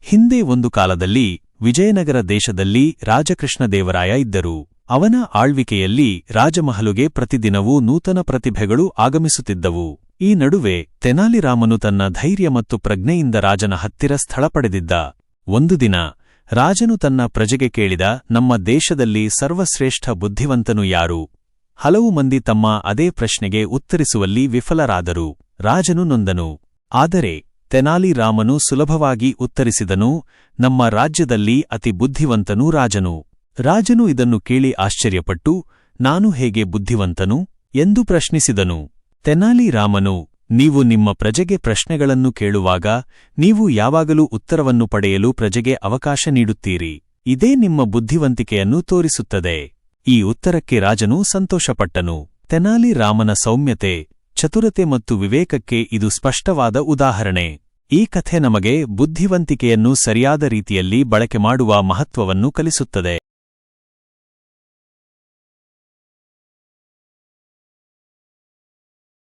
ಹಿಂದೆ ಒಂದು ಕಾಲದಲ್ಲಿ ವಿಜಯನಗರ ದೇಶದಲ್ಲಿ ರಾಜಕೃಷ್ಣದೇವರಾಯ ಇದ್ದರು. ಅವನ ಆಳ್ವಿಕೆಯಲ್ಲಿ ರಾಜಮಹಲುಗೆ ಪ್ರತಿದಿನವೂ ನೂತನ ಪ್ರತಿಭೆಗಳು ಆಗಮಿಸುತ್ತಿದ್ದವು. ಈ ನಡುವೆ ತೆನಾಲಿರಾಮನು ತನ್ನ ಧೈರ್ಯ ಮತ್ತು ಪ್ರಜ್ಞೆಯಿಂದ ರಾಜನ ಹತ್ತಿರ ಸ್ಥಳ ಪಡೆದಿದ್ದ. ಒಂದು ದಿನ, ರಾಜನು ತನ್ನ ಪ್ರಜೆಗೆ ಕೇಳಿದ, ನಮ್ಮ ದೇಶದಲ್ಲಿ ಸರ್ವಶ್ರೇಷ್ಠ ಬುದ್ಧಿವಂತನು ಯಾರು? ಹಲವು ಮಂದಿ ತಮ್ಮ ಅದೇ ಪ್ರಶ್ನೆಗೆ ಉತ್ತರಿಸುವಲ್ಲಿ ವಿಫಲರಾದರು. ರಾಜನು ನೊಂದನು. ಆದರೆ ತೆನಾಲಿರಾಮನು ಸುಲಭವಾಗಿ ಉತ್ತರಿಸಿದನು, ನಮ್ಮ ರಾಜ್ಯದಲ್ಲಿ ಅತಿ ಬುದ್ಧಿವಂತನೂ ರಾಜನು. ರಾಜನು ಇದನ್ನು ಕೇಳಿ ಆಶ್ಚರ್ಯಪಟ್ಟು, ನಾನು ಹೇಗೆ ಬುದ್ಧಿವಂತನು ಎಂದು ಪ್ರಶ್ನಿಸಿದನು. ತೆನಾಲಿರಾಮನು, ನೀವು ನಿಮ್ಮ ಪ್ರಜೆಗೆ ಪ್ರಶ್ನೆಗಳನ್ನು ಕೇಳುವಾಗ ನೀವು ಯಾವಾಗಲೂ ಉತ್ತರವನ್ನು ಪಡೆಯಲು ಪ್ರಜೆಗೆ ಅವಕಾಶ ನೀಡುತ್ತೀರಿ. ಇದೇ ನಿಮ್ಮ ಬುದ್ಧಿವಂತಿಕೆಯನ್ನು ತೋರಿಸುತ್ತದೆ. ಈ ಉತ್ತರಕ್ಕೆ ರಾಜನು ಸಂತೋಷಪಟ್ಟನು. ತೆನಾಲಿ ರಾಮನ ಸೌಮ್ಯತೆ ಚತುರತೆ ಮತ್ತು ವಿವೇಕಕ್ಕೆ ಇದು ಸ್ಪಷ್ಟವಾದ ಉದಾಹರಣೆ. ಈ ಕಥೆ ನಮಗೆ ಬುದ್ಧಿವಂತಿಕೆಯನ್ನು ಸರಿಯಾದ ರೀತಿಯಲ್ಲಿ ಬಳಕೆ ಮಾಡುವ ಮಹತ್ವವನ್ನು ಕಲಿಸುತ್ತದೆ.